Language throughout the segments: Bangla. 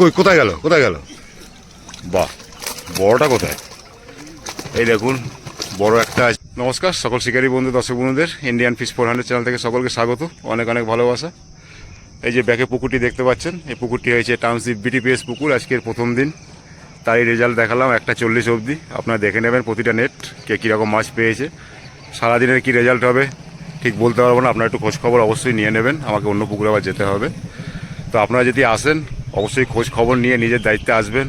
কই, কোথায় গেল? কোথায় গেল? বাহ, বড়টা কোথায়? এই দেখুন, বড় একটা। নমস্কার, সকল শিকারী বন্ধু, দর্শক বন্ধুদের Indian fish four hundred channel থেকে সকলকে স্বাগত। অনেক অনেক ভালোবাসা। এই যে ব্যাকে পুকুরটি দেখতে পাচ্ছেন, এই পুকুরটি হয়েছে টাউনশিপ বিটিপিএস পুকুর, আজকের প্রথম দিন। তাই রেজাল্ট দেখালাম একটা চল্লিশ অবধি। আপনারা দেখে নেবেন প্রতিটা নেট কে কীরকম মাছ পেয়েছে। সারাদিনের কি রেজাল্ট হবে, ঠিক বলতে পারব না। আপনারা একটু খোঁজখবর অবশ্যই নিয়ে নেবেন। আমাকে অন্য পুকুরে আবার যেতে হবে। তো আপনারা যদি আসেন অবশ্যই খোঁজ খবর নিয়ে নিজের দায়িত্বে আসবেন।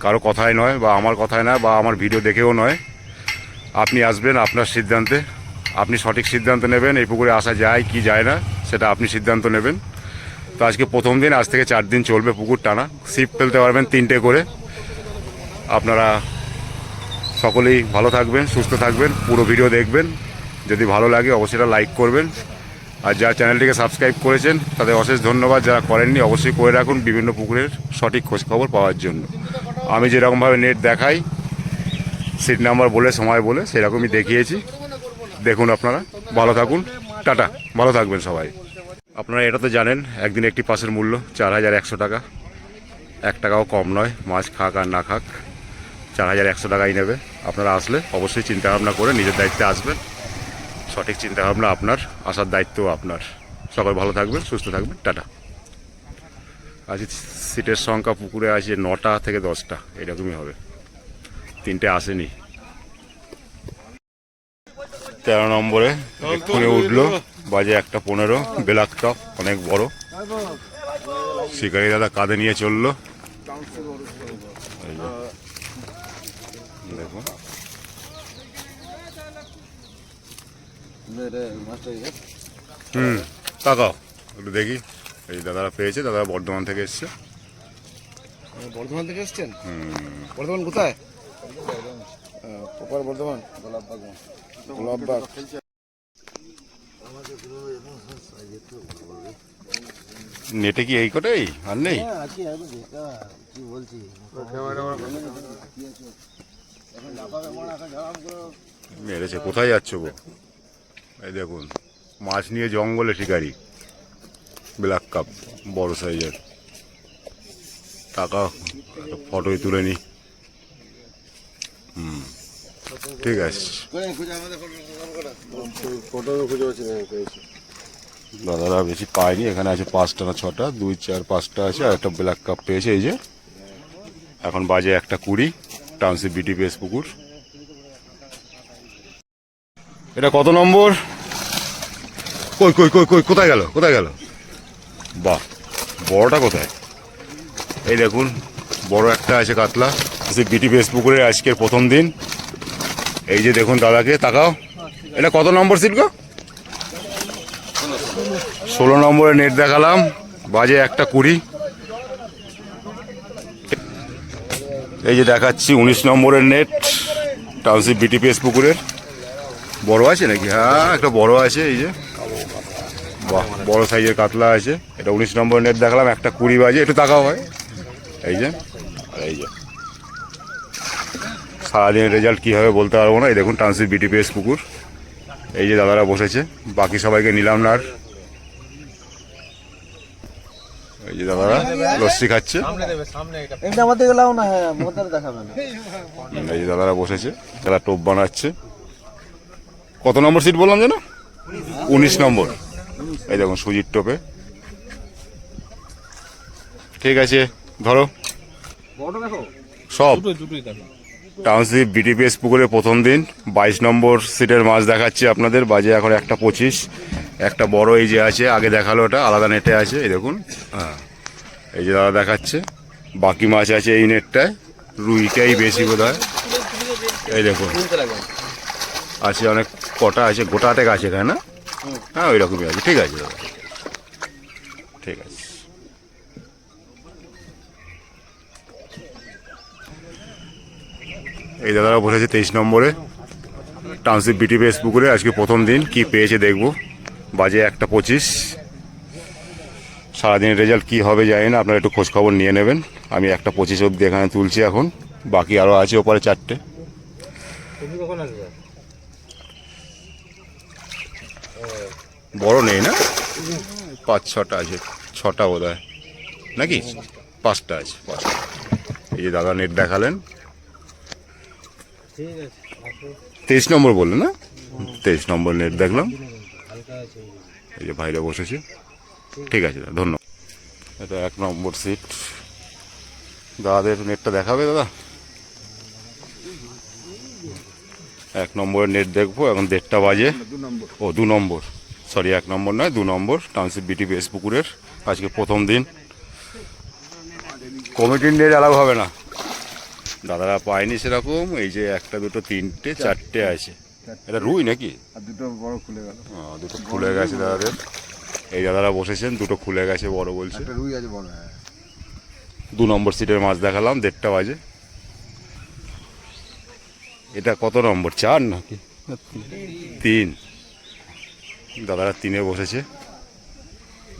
কারও কথায় নয় বা আমার কথায় নয় বা আমার ভিডিও দেখেও নয়। আপনি আসবেন আপনার সিদ্ধান্তে। আপনি সঠিক সিদ্ধান্ত নেবেন, এই পুকুরে আসা যায় কি যায় না, সেটা আপনি সিদ্ধান্ত নেবেন। তো আজকে প্রথম দিন, আজ থেকে চার দিন চলবে পুকুর টানা। সিপ ফেলতে পারবেন তিনটে করে। আপনারা সকলেই ভালো থাকবেন, সুস্থ থাকবেন, পুরো ভিডিও দেখবেন। যদি ভালো লাগে, অবশ্যই লাইক করবেন। আর যারা চ্যানেলটিকে সাবস্ক্রাইব করেছেন, তাদের অশেষ ধন্যবাদ। যারা করেননি, অবশ্যই করে রাখুন বিভিন্ন পুকুরের সঠিক খোঁজখবর পাওয়ার জন্য। আমি যেরকমভাবে নেট দেখাই সিট নাম্বার বলে, সময় বলে, সেরকমই দেখিয়েছি। দেখুন আপনারা। ভালো থাকুন। টাটা। ভালো থাকবেন সবাই। আপনারা এটা তো জানেন, একদিন একটি পাসের মূল্য, চার হাজার একশো টাকা। এক টাকাও কম নয়, মাছ খাক আর না খাক, চার হাজার একশো টাকাই নেবে। আপনারা আসলে অবশ্যই চিন্তা ভাবনা করে নিজের দায়িত্বে আসবেন। সঠিক চিন্তা ভাবনা আপনার, আসার দায়িত্ব আপনার। সবাই ভালো থাকবেন, সুস্থ থাকবেন, টাটা। আজ সিটের সংখ্যা পুকুরে আছে নটা থেকে দশটা, এরকমই হবে। তিনটে আসেনি। তেরো নম্বরে এক্ষুনি উঠল, বাজে একটা পনেরো বেলাক টপ অনেক বড়। শিকারি দাদা কাঁধে নিয়ে চলল এই যে। দেখুন হুম তাকাও একটু দেখি। এই দাদারা পেয়েছে দাদা বর্ধমান থেকে এসছে। বর্ধমান থেকে এসছেন? বর্ধমান কোথায়? প্রপার বর্ধমান? গোলাপবাগ। নেটে কি এই কটাই? আর নেই? মেরেছে কোথায় যাচ্ছ গো? এই দেখুন, মাছ নিয়ে জঙ্গলে শিকারি। ব্ল্যাক কাপ, বড় সাইজের। টাকা ফটোই তুলে নি। হুম, ঠিক আছে। দাদারা বেশি পায়নি, এখানে আছে পাঁচটা না ছটা, দুই, চার, পাঁচটা আছে, আর একটা ব্ল্যাক কাপ পেয়েছে এই যে। এখন বাজে একটা কুড়ি, টাউনশিপ বিটিপিএস পুকুর। এটা কত নম্বর? কই কই কই কই, কোথায় গেল কোথায় গেল? বাহ, বড়টা কোথায়? এই দেখুন, বড় একটা আছে কাতলা। বিটিপিএস পুকুরের আজকের প্রথম দিন। এই যে দেখুন দাদাকে, তাকাও। এটা কত নম্বর সিট গো? ষোলো নম্বরে নেট দেখালাম, বাজে একটা কুড়ি। এই যে দেখাচ্ছি, উনিশ নম্বরের নেট টাউনশিপ বিটিপিএস পুকুরের বড় আছে নাকি? হ্যাঁ একটা বড় আছে, এই যে। বাহ বড় সাইজের কাতলা আছে। এটা উনিশ নম্বর নেট দেখালাম একটা কুড়ি বাজে একটু তাকাও হয় এই যে আর এই যে। সারাদিনের রেজাল্ট কী হবে বলতে পারব না? এই দেখুন টাউনশিপ বিটিপিএস পুকুর। এই যে দাদারা বসেছে বাকি সবাইকে নিলাম না আর। এই যে দাদারা লস্যি খাচ্ছে। হ্যাঁ এই যে দাদারা বসেছে তারা টোপ বানাচ্ছে। কত নম্বর সিট বললাম যেন? উনিশ নম্বর। এই দেখুন সুজির টোপে। ঠিক আছে, ধরো। সব। টাউনশিপ বিটিপিএস পুকুরে প্রথম দিন। বাইশ নম্বর সিটের মাছ দেখাচ্ছি আপনাদের। বাজে এখন একটা পঁচিশ। একটা বড় এই যে আছে, আগে দেখাল ওটা, আলাদা নেটে আছে, এই দেখুন। হ্যাঁ। এই যে দাদা দেখাচ্ছে। বাকি মাছ আছে এই নেটটায় রুইটাই বেশি বোধ হয় এই দেখুন। আছে অনেক কটা আছে, গোটা আটেক আছে এখানে না? হ্যাঁ ওই রকমই আছে ঠিক আছে দাদা ঠিক আছে এই দাদারা বসেছে তেইশ নম্বরে। টাউনশিপ বিটিপিএস পুকুরে আজকে প্রথম দিন কি পেয়েছে দেখব। বাজে একটা পঁচিশ। সারাদিনের রেজাল্ট কি হবে জানি না, আপনারা একটু খোঁজখবর নিয়ে নেবেন। আমি একটা পঁচিশ অবধি এখানে তুলছি এখন। বাকি আরও আছে ওপারে চারটে। বড় নেই না? পাঁচ, ছটা আছে, ছটা বোধ হয় নাকি? পাঁচটা আছে, পাঁচটা। এই যে দাদা নেট দেখালেন। তেইশ নম্বর বললেন না? তেইশ নম্বর নেট দেখলাম। এই যে ভাইরা বসেছে। ঠিক আছে দাদা, ধন্যবাদ। এটা এক নম্বর সিট দাদাদের নেটটা দেখাবে দাদা? এক নম্বরের নেট দেখব এখন দেড়টা বাজে। ও দু নম্বর। সরি এক নম্বর নয় দু নম্বর। টাউনশিপ বিটি বেস পুকুরের আজকে প্রথম দিন। কমিটির নেট অ্যালাউ হবে না। দাদারা পায়নি সেরকম এই যে একটা দুটো তিনটে চারটে। আছে। এটা রুই নাকি? দুটো বড় খুলে গেল। দুটো খুলে গেছে দাদাদের। এই দাদারা বসেছেন দুটো খুলে গেছে বড় বলছে। রুই আছে বড় হ্যাঁ। দু নম্বর সিটের মাছ দেখালাম দেড়টা বাজে। এটা কত নম্বর? চার নাকি? তিন। দাদারা তিনে বসেছে।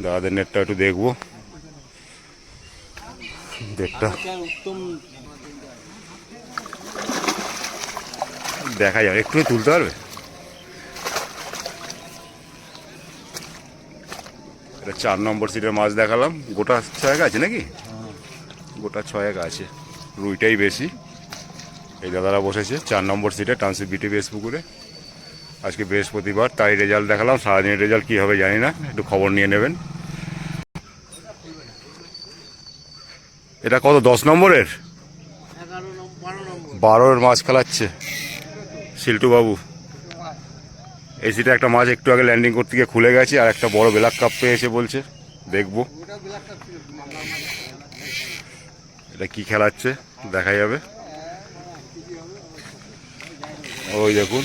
দাদাদের নেটটা একটু দেখব। দেখা যাবে একটু তুলতে পারবে? এটা চার নম্বর সিটের মাছ দেখালাম। গোটা ছয়েক আছে নাকি? গোটা ছয়েক আছে। রুইটাই বেশি। এই দাদারা বসেছে, চার নম্বর সিটে টানসি বিটি বেস পুকুরে। আজকে বৃহস্পতিবার তাই রেজাল্ট দেখালাম, সারাদিনের রেজাল্ট কী হবে জানি না, একটু খবর নিয়ে নেবেন। এটা কত, দশ নম্বরের? বারোর মাছ খেলাচ্ছে, শিল্টু বাবু। এই সিটে একটা মাছ একটু আগে ল্যান্ডিং করতে গিয়ে খুলে গেছে, আর একটা বড় ব্ল্যাক কাপ পেয়েছে বলছে, দেখব। এটা কি খেলাচ্ছে, দেখা যাবে। ওই দেখুন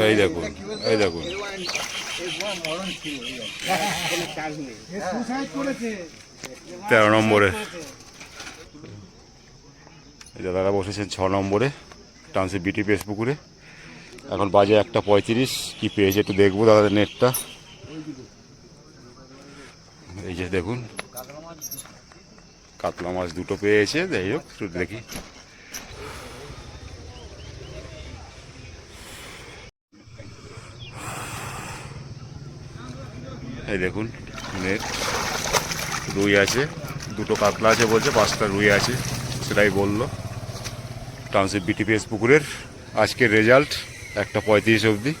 এই দেখুন এই দেখুন তেরো নম্বরে দাদারা বসেছেন ছ নম্বরে টাউনশিপ বিটি পেস পুকুরে এখন বাজে একটা পঁয়ত্রিশ কি পেয়েছে একটু দেখব দাদাদের নেটটা এই যে দেখুন কাতলা মাছ দুটো পেয়েছে, যাই হোক দেখি। এই দেখুন, নেট, রুই আছে, দুটো কাতলা আছে বলছে, পাঁচটা রুই আছে, সেটাই বলল। টাউনশিপ বিটিপিএস পুকুরের আজকের রেজাল্ট একটা পঁয়ত্রিশ অবধি।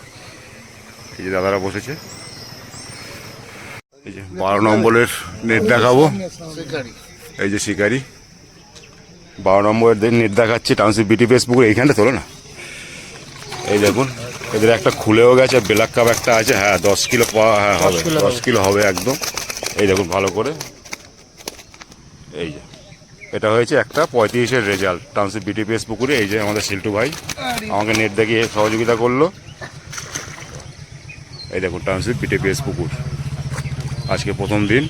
এই যে দাদারা বসেছে। এই যে বারো নম্বরের নেট দেখাবো। এই যে শিকারি বারো নম্বরের নেট দেখাচ্ছে টাউনশিপ বিটিপিএস পুকুর এইখানটা তোলো না। এই দেখুন এদের একটা খুলেও গেছে ব্ল্যাক কাপ একটা আছে হ্যাঁ দশ কিলো পাওয়া হ্যাঁ হবে দশ কিলো হবে একদম। এই দেখুন ভালো করে। এই যে এটা হয়েছে একটা পঁয়ত্রিশের রেজাল্ট টাউনশিপ বিটিপিএস পুকুরে এই যে আমাদের শিল্টু ভাই আমাকে নেট দেখিয়ে সহযোগিতা করল। এই দেখুন টাউনশিপ বিটিপিএস পুকুর আজকে প্রথম দিন।